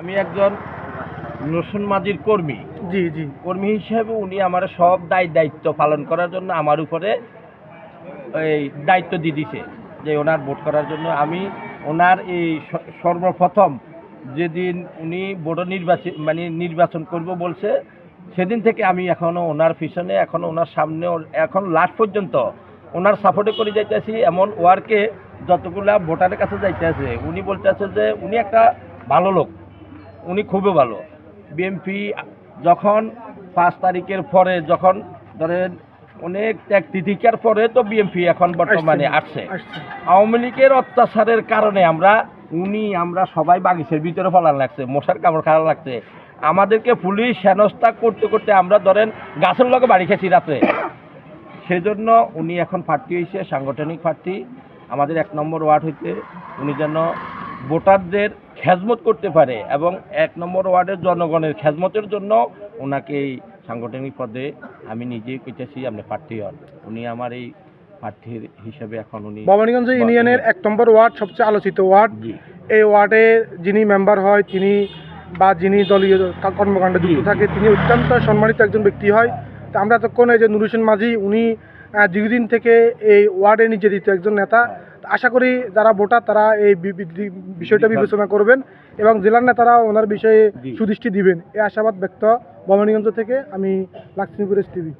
আমি একজন রসুন মাজির কর্মী। জি জি। কর্মী হিসেবে উনি আমার সব দায় দায়িত্ব পালন করার জন্য আমার উপরে এই দায়িত্ব দিয়ে দিছে যে ওনার ভোট করার জন্য। আমি ওনার এই সর্বপ্রথম যেদিন উনি ভোট নির্বাচন মানে নির্বাচন করব বলছে সেদিন থেকে আমি এখনও ওনার পিছনে এখনও ওনার সামনে এখন লাস্ট পর্যন্ত ওনার সাপোর্টে করে যাইতেছি। এমন ওয়ার্কে যতগুলা ভোটারের কাছে যাইতেছে উনি বলতেছে যে উনি একটা ভালো লোক। উনি খুবই ভালো। বিএমপি যখন পাঁচ তারিখের পরে যখন ধরেন অনেক ত্যাগ তিথিকার পরে তো বিএমপি এখন বর্তমানে আসছে আওয়ামী লীগের অত্যাচারের কারণে আমরা উনি আমরা সবাই বাগিচের ভিতরে ফলান লাগছে মশার কামড় খাওয়া লাগছে। আমাদেরকে পুলিশ হেনস্থা করতে করতে আমরা ধরেন গাছের লগে বাড়ি খেয়েছি রাতে। সেজন্য উনি এখন প্রার্থী হয়েছে সাংগঠনিক প্রার্থী। আমাদের এক নম্বর ওয়ার্ড হইতে উনি যেন ভোটারদের খেজমত করতে পারে এবং এক নম্বর ওয়ার্ডের জনগণের খেজমতের জন্য ওনাকে এই সাংগঠনিক পদে আমি নিজেই কইতেছি আপনি প্রার্থী হন। উনি আমার এই প্রার্থীর হিসেবে এখন উনি ভবানীগঞ্জ ইউনিয়নের এক নম্বর ওয়ার্ড সবচেয়ে আলোচিত ওয়ার্ড। এই ওয়ার্ডে যিনি মেম্বার হয় তিনি বা যিনি দলীয় কর্মকাণ্ডে যুক্ত থাকে তিনি অত্যন্ত সম্মানিত একজন ব্যক্তি হয়। তো আমরা এতক্ষণ এই যে নুর হোসেন মাঝি উনি দীর্ঘদিন থেকে এই ওয়ার্ডে নির্যাতিত একজন নেতা। আশা করি যারা ভোটার তারা এই বিষয়টা বিবেচনা করবেন এবং জেলার নেতারা ওনার বিষয়ে সুদৃষ্টি দিবেন। এই আশাবাদ ব্যক্ত ভবানীগঞ্জ থেকে আমি লাক্সমিপুরেশ টিভি